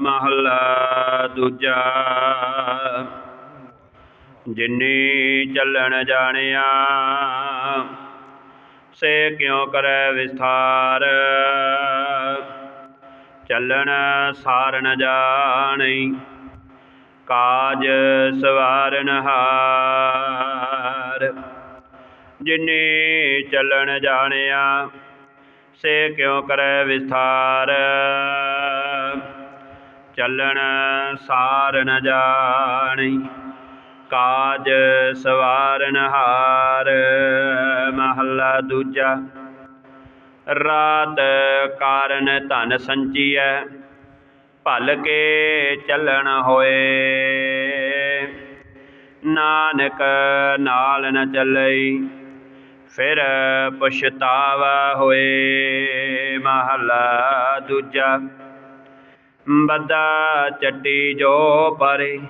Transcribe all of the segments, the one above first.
ਮਹੱਲਾ ਦੂਜਾ। ਜਿਨੀ ਚੱਲਣ ਜਾਣਿਆ, ਸੇ ਕਿਉ ਕਰੈ ਵਿਸਥਾਰ? ਚੱਲਣ ਸਾਰ ਨ ਜਾਣਈ ਕਾਜ ਸਵਾਰਨ ਹਾਰ। ਜਿਨੀ ਚੱਲਣ ਜਾਣਿਆ, ਸੇ ਕਿਉ ਕਰੈ ਵਿਸਥਾਰ? ਚੱਲਣ ਸਾਰ ਨ ਜਾਣਈ ਕਾਜ ਸਵਾਰਨ ਹਾਰ, ਮਹੱਲਾ ਦੂਜਾ। ਰਾਤ ਕਾਰਨ ਧਨ ਸੰਚੀਐ, ਭਲ ਕੇ ਚੱਲਣ ਹੋਏ। ਨਾਨਕ ਨਾਲ ਨ ਚੱਲਈ, ਫਿਰ ਪਛਤਾਵਾ ਹੋਏ, ਮਹਲਾ ਦੂਜਾ। ਬੱਦਾ ਚੱਟੀ ਜੋ ਪਰੇ,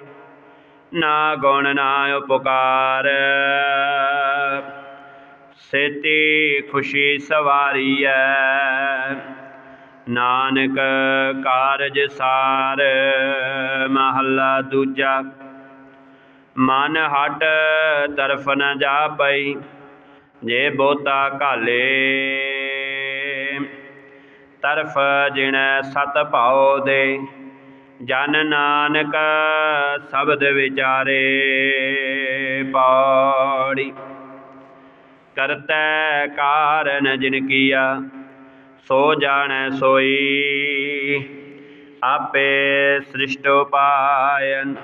ਨਾ ਗੁਣ ਨਾ ਉਪਕਾਰ। ਸੇਤੀ ਖੁਸ਼ੀ ਸਵਾਰੀ ਸਵਾਰੀਐ, ਨਾਨਕ ਕਾਰਜ ਸਾਰ, ਮਹੱਲਾ ਦੂਜਾ। ਮਨ ਹਟ ਤਰਫ ਨ ਜਾ ਪਈ ਜੇ ਬੋਤਾ ਕਾਲੇ ਤਰਫ ਜਿਣ ਸਤ ਭਾਉ ਦੇ, ਜਨ ਨਾਨਕ ਸ਼ਬਦ ਵਿਚਾਰੇ ਪੌੜੀ। ਕਰਤੈ ਕਾਰਨ ਜਿਨ ਕੀਆ, ਸੋ ਜਾਣੈ ਸੋਈ, ਆਪੇ ਸ੍ਰਿਸ਼ਟ ਪਾਇਨ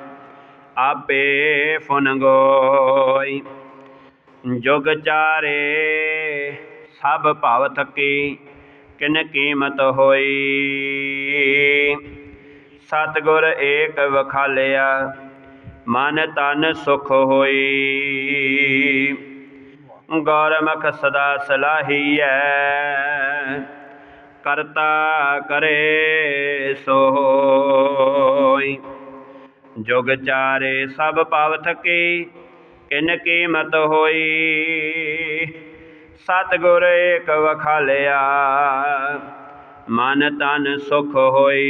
ਆਪੇ ਫੁਨ ਗੋਈ। ਜੁਗ ਚਾਰੇ ਸਭ ਭਾਵ ਥਕੀ ਕਿਨ ਕੀਮਤ ਹੋਈ? ਸਤਗੁਰ ਏਕ ਵਖਾਲਿਆ, ਮਨ ਤਨ ਸੁਖ ਹੋਈ। ਗੌਰਮਖ ਸਦਾ ਸਲਾਹੀਐ, ਕਰਤਾ ਕਰੇ ਸੋਈ। ਜੁਗ ਚਾਰੇ ਸਭ ਭਵ ਥਕੀ ਕਿਨ ਕੀਮਤ ਹੋਈ? ਸਤਗੁਰ ਏਕ ਵਖਾਲਿਆ, ਮਨ ਤਨ ਸੁਖ ਹੋਈ।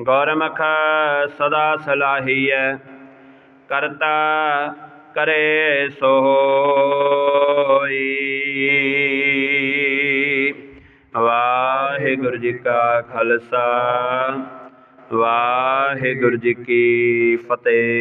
ਗੌਰਮਖ ਸਦਾ ਸਲਾਹੀਐ, ਕਰਤਾ ਕਰੇ ਸੋਈ ਵਾਹਿਗੁਰੂ ਜੀ ਕਾ ਖਾਲਸਾ, ਵਾਹਿਗੁਰੂ ਜੀ ਕੀ ਫਤਿਹ।